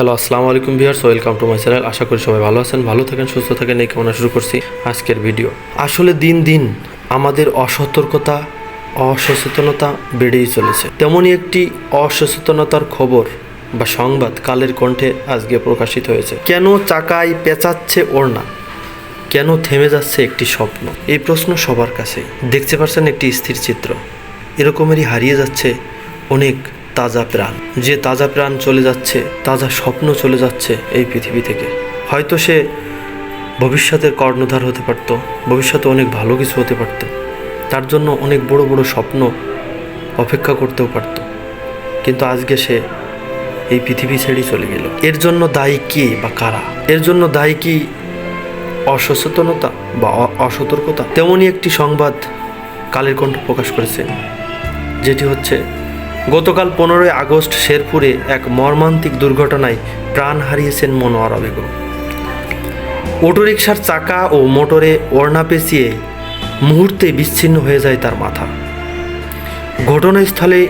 Hello আসসালামু আলাইকুম viewers, welcome to my channel. আশা করি সবাই ভালো আছেন, ভালো থাকেন, সুস্থ থাকেন। এই কামনা শুরু করছি আজকের ভিডিও। আসলে দিন দিন আমাদের অসতর্কতা, অসচেতনতা বেড়েই চলেছে। তেমনই একটি অসচেতনতার খবর বা সংবাদ কালের কণ্ঠে আজকে প্রকাশিত হয়েছে। কেন চাকায় পেঁচাচ্ছে ওড়না? কেন থেমে যাচ্ছে একটি স্বপ্ন? এই প্রশ্ন সবার কাছে দেখতে পাচ্ছেন একটি স্থির চিত্র। এরকমেরই হারিয়ে যাচ্ছে অনেক তাজা প্রাণ। যে তাজা প্রাণ চলে যাচ্ছে, তাজা স্বপ্ন চলে যাচ্ছে এই পৃথিবী থেকে। হয়তো সে ভবিষ্যতের কর্ণধার হতে পারত, ভবিষ্যতে অনেক ভালো কিছু হতে পারত। তার জন্য অনেক বড় বড় স্বপ্ন অপেক্ষা করতেও পারত। কিন্তু আজকে সে এই পৃথিবী ছেড়েই চলে গেল। এর জন্য দায়ী কে বা কারা? এর জন্য দায়ী কি অসচেতনতা বা অসতর্কতা? তেমনই একটি সংবাদ কালের কণ্ঠ প্রকাশ করেছে, যেটি হচ্ছে গতকাল পনেরোই আগস্ট শেরপুরে এক মর্মান্তিক দুর্ঘটনায় প্রাণ হারিয়েছেন মনোয়ারা বেগম। অটোরিকশার চাকা ও মোটরে ওড়না পেঁচিয়ে মুহূর্তে বিচ্ছিন্ন হয়ে যায় তার মাথা। ঘটনাস্থলে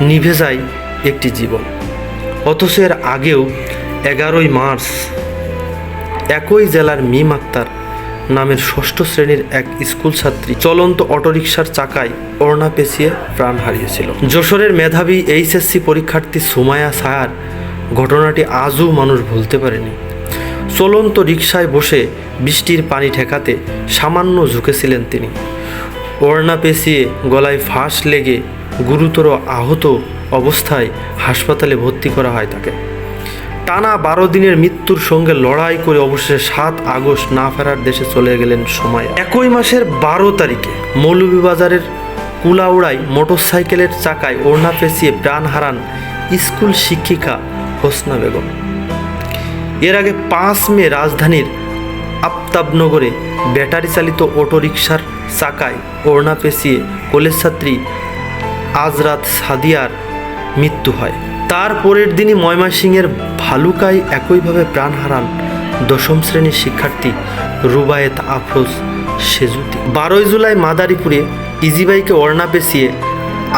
নিভে যায় একটি জীবন। অথচ এর আগেও এগারোই মার্চ একই জেলার মিম আক্তার নামের ষষ্ঠ শ্রেণির এক স্কুল ছাত্রী চলন্ত অটোরিকশার চাকায় ওড়না পেঁচিয়ে প্রাণ হারিয়েছিল। যশোরের মেধাবী এইচএসসি পরীক্ষার্থী সুমায়া সায়ার ঘটনাটি আজও মানুষ ভুলতে পারেনি। চলন্ত রিকশায় বসে বৃষ্টির পানি ঠেকাতে সামান্য ঝুঁকেছিলেন তিনি। ওড়না পেঁচিয়ে গলায় ফাঁস লেগে গুরুতর আহত অবস্থায় হাসপাতালে ভর্তি করা হয় তাকে। টানা বারো দিনের মৃত্যুর সঙ্গে লড়াই করে অবশেষে সাত আগস্ট না ফেরার দেশে চলে গেলেন সময়। একই মাসের বারো তারিখে মৌলভীবাজারের কুলাউড়ায় মোটরসাইকেলের চাকায় ওড়না পেঁচিয়ে প্রাণ হারান স্কুল শিক্ষিকা হোসনা বেগম। এর আগে পাঁচ মে রাজধানীর আফতাবনগরে ব্যাটারি চালিত অটোরিকশার চাকায় ওড়না পেঁচিয়ে কলেজ ছাত্রী আজরাত সাদিয়ার মৃত্যু হয়। তার পরের দিনই ময়মনসিংহের ভালুকায় একইভাবে প্রাণ হারান দশম শ্রেণির শিক্ষার্থী রুবায়েত আফরোজ সেজুতি। বারোই জুলাই মাদারীপুরে ইজিবাইকে ওড়না পেঁচিয়ে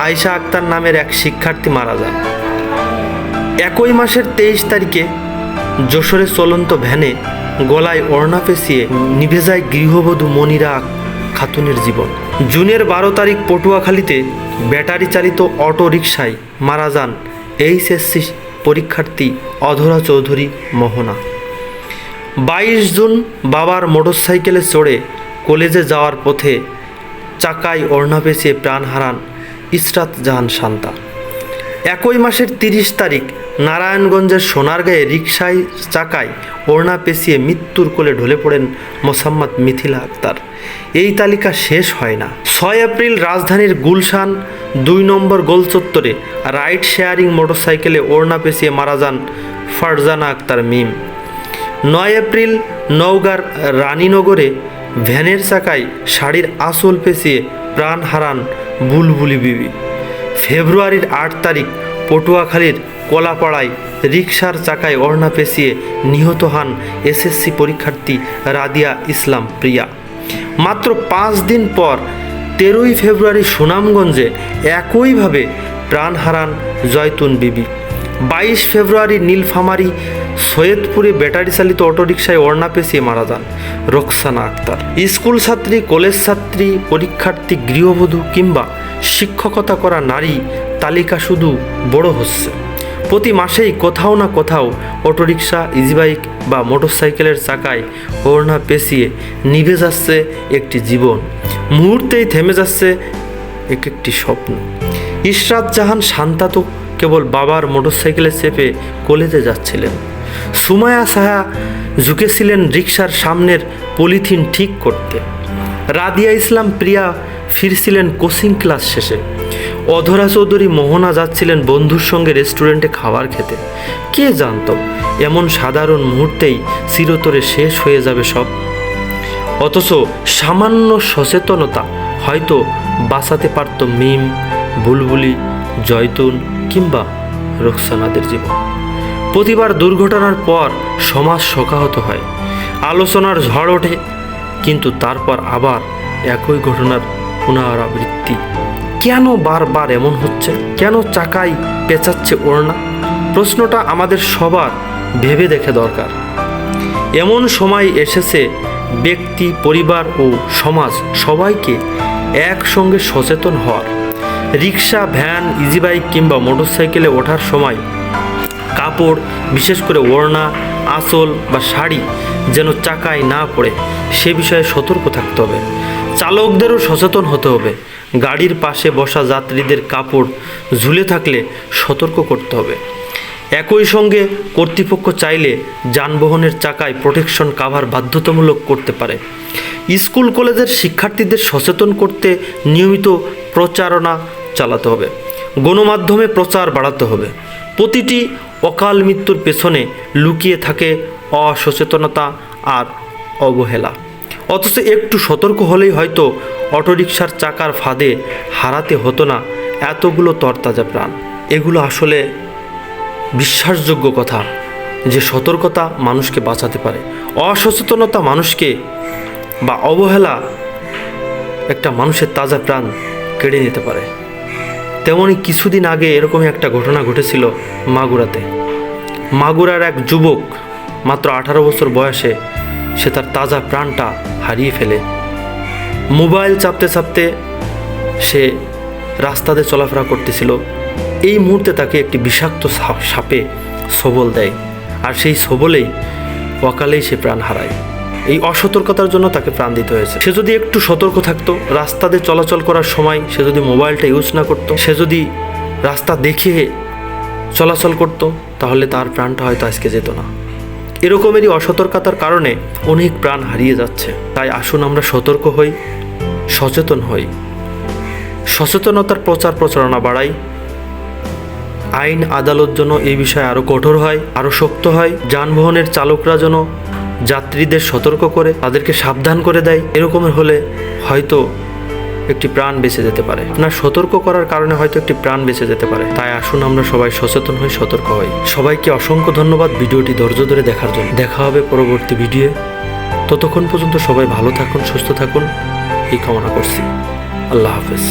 আয়শা আক্তার নামের এক শিক্ষার্থী মারা যান একই মাসের তেইশ তারিখে যশোরে চলন্ত ভ্যানে গলায় ওড়না পেঁচিয়ে নিভে যায় গৃহবধূ মনিরা খাতুনের জীবন। জুনের বারো তারিখ পটুয়াখালীতে ব্যাটারি চালিত অটো রিকশায় মারা যান এইচএসসি পরীক্ষার্থী অধরা চৌধুরী মোহনা। বাইশ জুন বাবার মোটরসাইকেলে চড়ে কলেজে যাওয়ার পথে চাকায় ওড়না পেঁচিয়ে প্রাণ হারান ইসরাত জাহান শান্তা। একই মাসের তিরিশ তারিখ নারায়ণগঞ্জের সোনারগাঁয়ে রিকশায় চাকায় ওড়না পেঁচিয়ে মৃত্যুর কোলে ঢলে পড়েন মোসাম্মদ মিথিলা আক্তার। এই তালিকা শেষ হয় না। ছয় এপ্রিল রাজধানীর গুলশান দুই নম্বর গোল চত্বরে রাইড শেয়ারিং মোটরসাইকেলে ওড়না পেঁচিয়ে মারা যান ফারজানা আক্তার মিম। নয় এপ্রিল নওগাঁর রানীনগরে ভ্যানের চাকায় শাড়ির আসল পেঁচিয়ে প্রাণ হারান বুলবুলি বিবি। ফেব্রুয়ারির আট তারিখ পটুয়াখালীর কলাপাড়ায় রিকশার চাকায় ওড়না পেঁচিয়ে নিহত হন এসএসসি পরীক্ষার্থী রাদিয়া ইসলাম প্রিয়া। মাত্র পাঁচ দিন পর তেরোই ফেব্রুয়ারি সুনামগঞ্জে একইভাবে প্রাণ হারান জয়তুন বিবি। বাইশ ফেব্রুয়ারি নীলফামারী সৈয়দপুরে ব্যাটারি চালিত অটোরিকশায় ওড়না পেঁচিয়ে মারা যান রোকসানা আক্তার। স্কুল ছাত্রী, কলেজ ছাত্রী, পরীক্ষার্থী, গৃহবধূ কিংবা শিক্ষকতা করা নারী তালিকা শুধু বড় হচ্ছে। প্রতি মাসেই কোথাও না কোথাও অটোরিকশা, ইজিবাইক বা মোটরসাইকেলের চাকায় ওড়না পেঁচিয়ে নিভে যাচ্ছে একটি জীবন। মুহূর্তেই থেমে যাচ্ছে এক একটি স্বপ্ন। ইশরাত জাহান শান্তা তো কেবল বাবার মোটরসাইকেলে চেপে কলেজে যাচ্ছিলেন। সুমায়া সাহা ঝুঁকেছিলেন রিক্সার সামনের পলিথিন ঠিক করতে। রাদিয়া ইসলাম প্রিয়া ফিরছিলেন কোচিং ক্লাস শেষে। অধরা চৌধুরী মোহনা যাচ্ছিলেন বন্ধুর সঙ্গে রেস্টুরেন্টে খাবার খেতে। কে জানত, এমন সাধারণ মুহূর্তেই চিরতরে শেষ হয়ে যাবে সব অথচ সামান্য সচেতনতা হয়তো বাঁচাতে পারত মিম, বুলবুলি জয়তুন কিংবা রোকসানাদের জীবন। প্রতিবার দুর্ঘটনার পর সমাজ শোকাহত হয়। আলোচনার ঝড় ওঠে, কিন্তু তারপর আবার একই ঘটনার পুনরাবৃত্তি। কেন বারবার এমন হচ্ছে? কেন চাকায় পেঁচাচ্ছে ওড়না? প্রশ্নটা আমাদের সবার ভেবে দেখে দরকার। এমন সময় এসেছে ব্যক্তি, পরিবার ও সমাজ সবাইকে একসঙ্গে সচেতন হওয়ার। রিক্সা, ভ্যান, ইজিবাইক কিংবা মোটরসাইকেলে ওঠার সময় কাপড়, বিশেষ করে ওড়না, আঁচল বা শাড়ি যেন চাকায় না পড়ে, সে বিষয়ে সতর্ক থাকতে হবে। চালকদেরও সচেতন হতে হবে। গাড়ির পাশে বসা যাত্রীদের কাপড় ঝুলে থাকলে সতর্ক করতে হবে। একই সঙ্গে কর্তৃপক্ষ চাইলে যানবাহনের চাকায় প্রোটেকশন কাভার বাধ্যতামূলক করতে পারে। স্কুল, কলেজের শিক্ষার্থীদের সচেতন করতে নিয়মিত প্রচারণা চালাতে হবে। গণমাধ্যমে প্রচার বাড়াতে হবে। প্রতিটি অকাল মৃত্যুর পেছনে লুকিয়ে থাকে অসচেতনতা আর অবহেলা। অথচ একটু সতর্ক হলেই হয়তো অটোরিকশার চাকার ফাঁদে হারাতে হতো না এতগুলো তরতাজা প্রাণ। এগুলো আসলে বিশ্বাসযোগ্য কথা যে সতর্কতা মানুষকে বাঁচাতে পারে। অসচেতনতা মানুষকে বা অবহেলা একটা মানুষের তাজা প্রাণ কেড়ে নিতে পারে। তেমনই কিছুদিন আগে এরকমই একটা ঘটনা ঘটেছিল মাগুরাতে। মাগুরার এক যুবক মাত্র আঠারো বছর বয়সে সে তার তাজা প্রাণটা হারিয়ে ফেলে। মোবাইল চাপতে চাপতে সে রাস্তাতে চলাফেরা করতেছিল। এই মুহূর্তে তাকে একটি বিষাক্ত সাপে সবল দেয়, আর সেই সবলেই অকালেই সে প্রাণ হারায়। এই অসতর্কতার জন্য তাকে প্রাণ দিতে হয়েছে। সে যদি একটু সতর্ক থাকতো, রাস্তাতে চলাচল করার সময় সে যদি মোবাইলটা ইউজ না করতো, সে যদি রাস্তা দেখে চলাচল করত, তাহলে তার প্রাণটা হয়তো আজকে যেত না। এরকমেরই অসতর্কতার কারণে অনেক প্রাণ হারিয়ে যাচ্ছে। তাই আসুন আমরা সতর্ক হই, সচেতন হই। সচেতনতার প্রচার প্রচারণা বাড়াই আইন আদালত যেন এই বিষয়ে আরও কঠোর হয় আরও শক্ত হয়, যানবাহনের চালকরা যেন যাত্রীদের সতর্ক করে, তাদেরকে সাবধান করে দেয়, এরকমের হলে হয়তো একটি প্রাণ বেঁচে যেতে পারে। আপনার সতর্ক করার কারণে হয়তো একটি প্রাণ বেঁচে যেতে পারে। তাই আসুন আমরা সবাই সচেতন হই, সতর্ক হই। সবাইকে অসংখ্য ধন্যবাদ ভিডিওটি ধৈর্য ধরে দেখার জন্য। দেখা হবে পরবর্তী ভিডিও ততক্ষণ পর্যন্ত সবাই ভালো থাকুন, সুস্থ থাকুন। এই কামনা করছি। আল্লাহ হাফেজ।